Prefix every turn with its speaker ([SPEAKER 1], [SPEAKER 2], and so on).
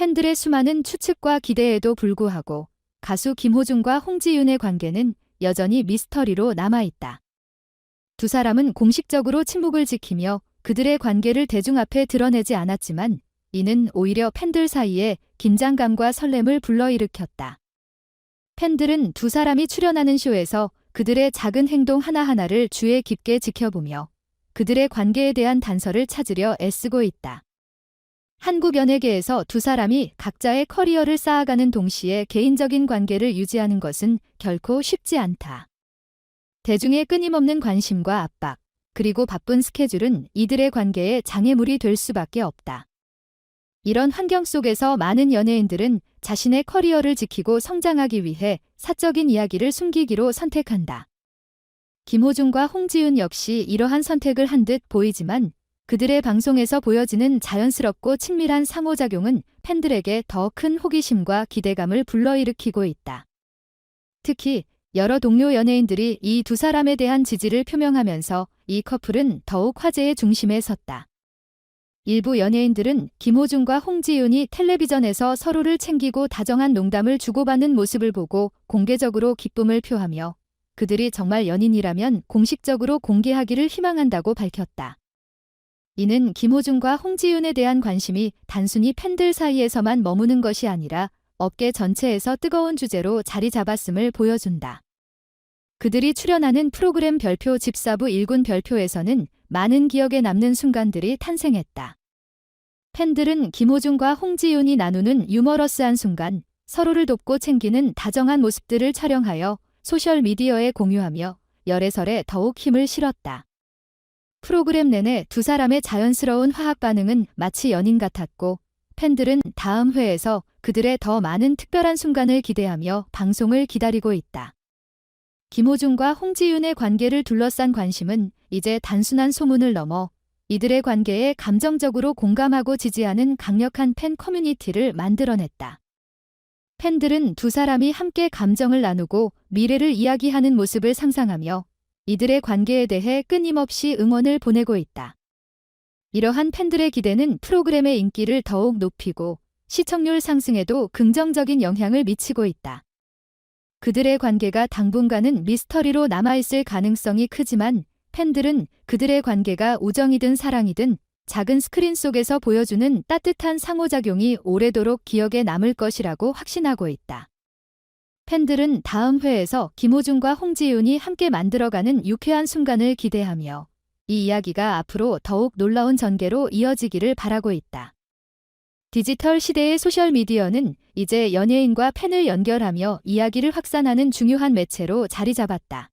[SPEAKER 1] 팬들의 수많은 추측과 기대에도 불구하고 가수 김호중과 홍지윤의 관계는 여전히 미스터리로 남아있다. 두 사람은 공식적으로 침묵을 지키며 그들의 관계를 대중 앞에 드러내지 않았지만 이는 오히려 팬들 사이에 긴장감과 설렘을 불러일으켰다. 팬들은 두 사람이 출연하는 쇼에서 그들의 작은 행동 하나하나를 주의 깊게 지켜보며 그들의 관계에 대한 단서를 찾으려 애쓰고 있다. 한국 연예계에서 두 사람이 각자의 커리어를 쌓아가는 동시에 개인적인 관계를 유지하는 것은 결코 쉽지 않다. 대중의 끊임없는 관심과 압박, 그리고 바쁜 스케줄은 이들의 관계에 장애물이 될 수밖에 없다. 이런 환경 속에서 많은 연예인들은 자신의 커리어를 지키고 성장하기 위해 사적인 이야기를 숨기기로 선택한다. 김호중과 홍지윤 역시 이러한 선택을 한 듯 보이지만 그들의 방송에서 보여지는 자연스럽고 친밀한 상호작용은 팬들에게 더 큰 호기심과 기대감을 불러일으키고 있다. 특히 여러 동료 연예인들이 이 두 사람에 대한 지지를 표명하면서 이 커플은 더욱 화제의 중심에 섰다. 일부 연예인들은 김호중과 홍지윤이 텔레비전에서 서로를 챙기고 다정한 농담을 주고받는 모습을 보고 공개적으로 기쁨을 표하며 그들이 정말 연인이라면 공식적으로 공개하기를 희망한다고 밝혔다. 이는 김호중과 홍지윤에 대한 관심이 단순히 팬들 사이에서만 머무는 것이 아니라 업계 전체에서 뜨거운 주제로 자리 잡았음을 보여준다. 그들이 출연하는 프로그램 별표 집사부 1군 별표에서는 많은 기억에 남는 순간들이 탄생했다. 팬들은 김호중과 홍지윤이 나누는 유머러스한 순간, 서로를 돕고 챙기는 다정한 모습들을 촬영하여 소셜미디어에 공유하며 열애설에 더욱 힘을 실었다. 프로그램 내내 두 사람의 자연스러운 화학 반응은 마치 연인 같았고, 팬들은 다음 회에서 그들의 더 많은 특별한 순간을 기대하며 방송을 기다리고 있다. 김호중과 홍지윤의 관계를 둘러싼 관심은 이제 단순한 소문을 넘어 이들의 관계에 감정적으로 공감하고 지지하는 강력한 팬 커뮤니티를 만들어냈다. 팬들은 두 사람이 함께 감정을 나누고 미래를 이야기하는 모습을 상상하며 이들의 관계에 대해 끊임없이 응원을 보내고 있다. 이러한 팬들의 기대는 프로그램의 인기를 더욱 높이고 시청률 상승에도 긍정적인 영향을 미치고 있다. 그들의 관계가 당분간은 미스터리로 남아있을 가능성이 크지만 팬들은 그들의 관계가 우정이든 사랑이든 작은 스크린 속에서 보여주는 따뜻한 상호작용이 오래도록 기억에 남을 것이라고 확신하고 있다. 팬들은 다음 회에서 김호중과 홍지윤이 함께 만들어가는 유쾌한 순간을 기대하며 이 이야기가 앞으로 더욱 놀라운 전개로 이어지기를 바라고 있다. 디지털 시대의 소셜미디어는 이제 연예인과 팬을 연결하며 이야기를 확산하는 중요한 매체로 자리 잡았다.